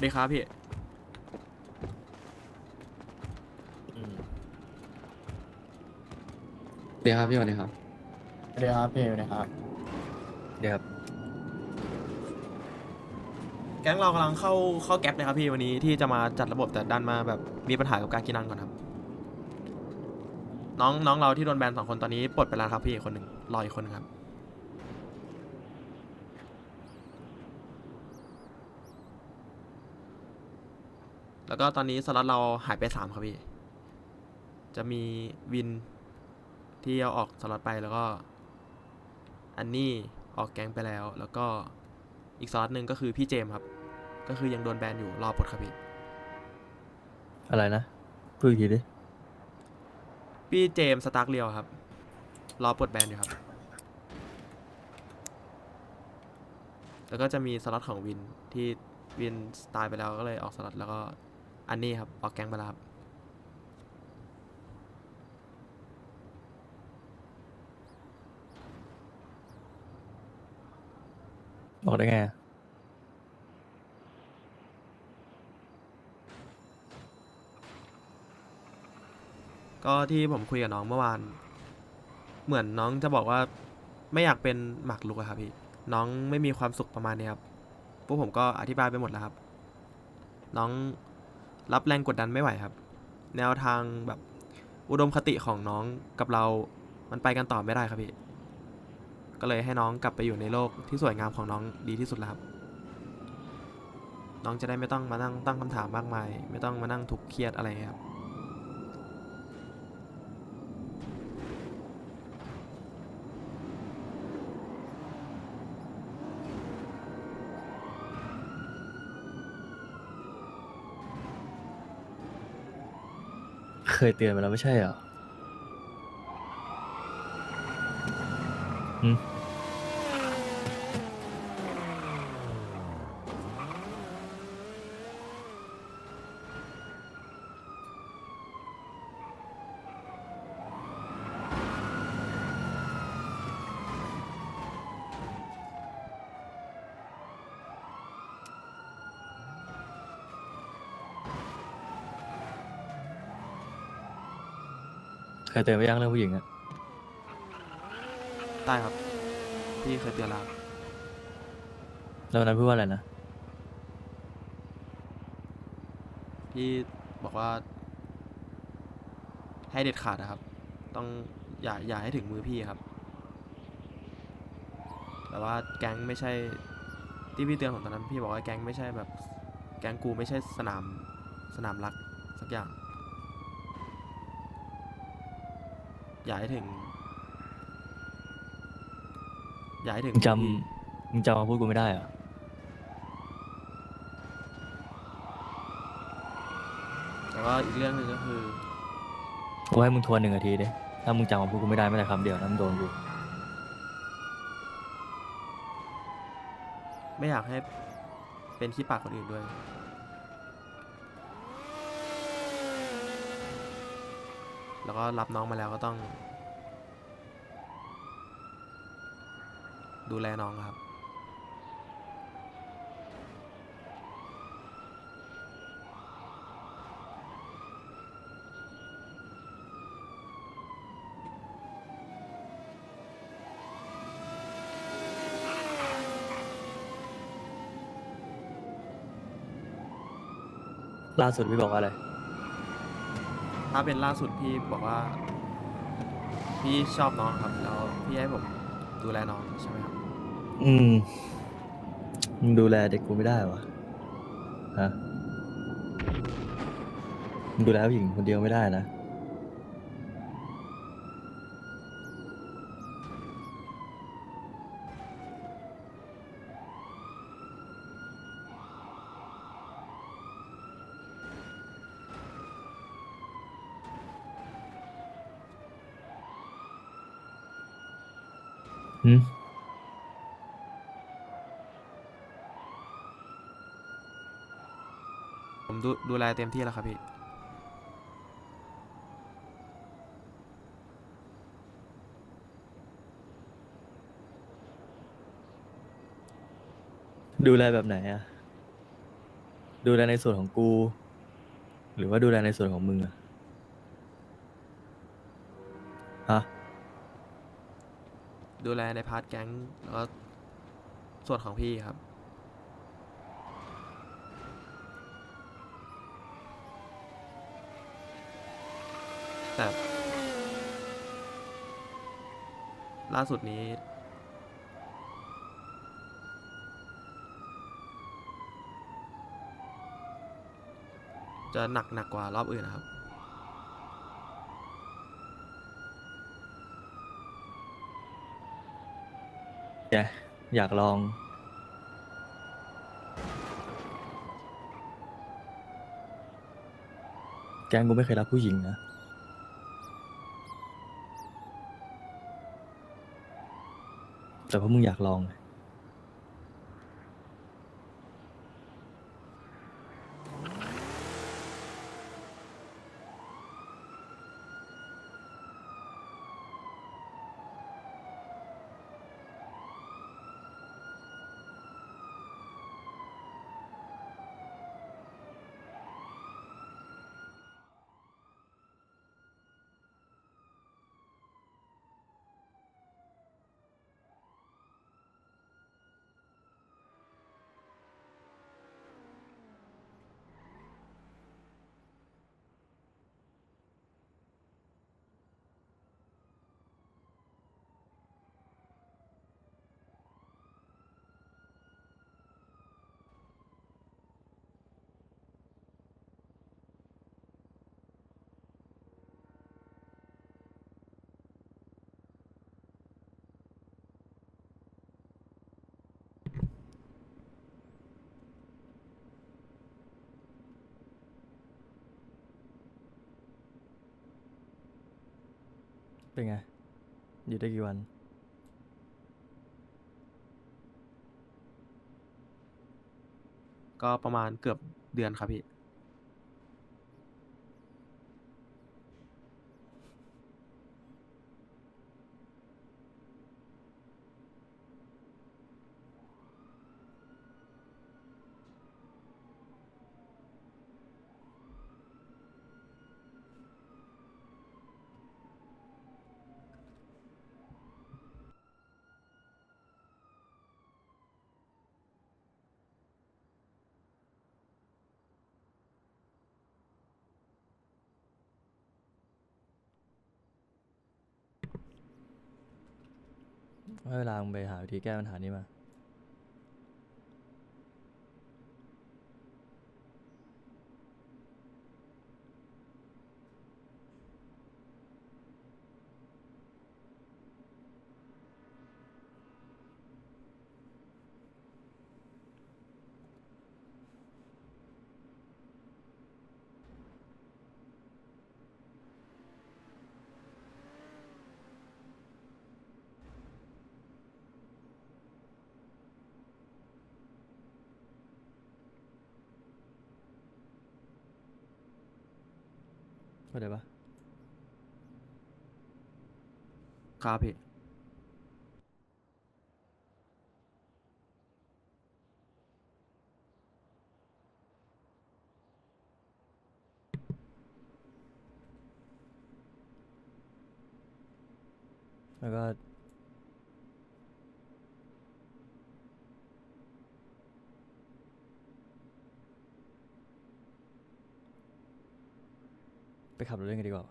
วัสดีครับพี่เดี๋ยวครับพี่สวัสดีครับสวัสดีครับพี่สวัสดีครับ เดี๋ยวครับ แก๊งเรากำลังเข้าเข้าแก๊ปเลยครับพี่วันนี้ที่จะมาจัดระบบแต่ดันมาแบบมีปัญหากับการกินนันก่อนครับ น้องน้องเราที่โดนแบนสองคนตอนนี้ปลดไปแล้วครับพี่คนหนึ่งรออีกคนหนึงครับ แล้วก็ตอนนี้สล็อตเราหายไปสามครับพี่ จะมีวินที่เอาออกสล็อตไปแล้วก็ อันนี้ออกแก๊งไปแล้ว แล้วก็อีกสล็อตหนึ่งก็คือพี่เจมส์ครับ ก็คือยังโดนแบนอยู่รอปลดครับพี่ อะไรนะพูดอีกทีดิพี่เจมส์สตาร์กเรียวครับ รอปลดแบนอยู่ครับ แล้วก็จะมีสล็อตของวินที่วินตายไปแล้วก็เลยออกสล็อตแล้วก็ อันนี้ครับออกแก๊งไปแล้วครับบอกได้ไงอะก็ที่ผมคุยกับน้องเมื่อวาน เหมือนน้องจะบอกว่าไม่อยากเป็นหมากรุกอะครับพี่ น้องไม่มีความสุขประมาณนี้ครับ พวกผมก็อธิบายไปหมดแล้วครับ น้อง รับแรงกดดันไม่ไหวครับ แนวทางแบบอุดมคติของน้องกับเรา มันไปกันต่อไม่ได้ครับพี่ ก็เลยให้น้องกลับไปอยู่ในโลกที่สวยงามของน้องดีที่สุดแล้วครับ น้องจะได้ไม่ต้องมานั่งตั้งคำถามมากมาย ไม่ต้องมานั่งทุกข์เครียดอะไรครับ เคยเตือนไปแล้วไม่ใช่เหรออืม เคยเตือนไปยังเรื่องผู้หญิงอะได้ครับ พี่เคยเตือนแล้วครับแล้ววันนั้นพูดว่าอะไรนะ พี่บอกว่า ให้เด็ดขาดนะครับ ต้องอย่าอย่าให้ถึงมือพี่ครับ แต่ว่าแก๊งไม่ใช่ ที่พี่เตือนผมตอนนั้น พี่บอกว่าแก๊งไม่ใช่แบบ แก๊งกูไม่ใช่สนามสนามรักสักอย่าง อย่าให้ถึง อย่าให้ถึงมึงจมือพี่ำมึงจำคำพูดกูไม่ได้เหรอแต่ว่าอีกเรื่องหนึ่งก็คือ กูให้มึงทวนหนึ่งนาทีดิถ้ามึงจำคำพูดกูไม่ได้ไม่แต่คำเดียวนะมึงโดนกูไม่อยากให้เป็นขี้ปากคนอื่นด้วย แล้วก็รับน้องมาแล้วก็ต้อง ดูแลน้องครับ ล่าสุดพี่บอกว่าอะไร ถ้าเป็นล่าสุดพี่บอกว่า พี่ชอบน้องครับ แล้วพี่ให้ผมดูแลน้องใช่ไหมครับอืมมึงดูแลเด็กกูไม่ได้วะฮะมึงดูแลผู้หญิงคนเดียวไม่ได้นะ หืมผมดูดูแลเต็มที่แล้วครับพี่ ดูแลแบบไหนอะดูแลในส่วนของกู หรือว่าดูแลในส่วนของมึงอะ ดูแลในพาร์ทแก๊งแล้วก็ส่วนของพี่ครับ แต่ ล่าสุดนี้ จะหนักหนักกว่ารอบอื่นนะครับ แกอยากลอง แกงกูไม่เคยรับผู้หญิงนะ แต่เพราะมึงอยากลองไง เป็นไง อยู่ได้กี่วัน ก็ประมาณเกือบเดือนครับพี่ ให้เวลามึงไปหาวิธีแก้ปัญหานี้มา เข้าใจปะครับพี่ แล้วก็ ไปขับรถเล่นกันดีกว่า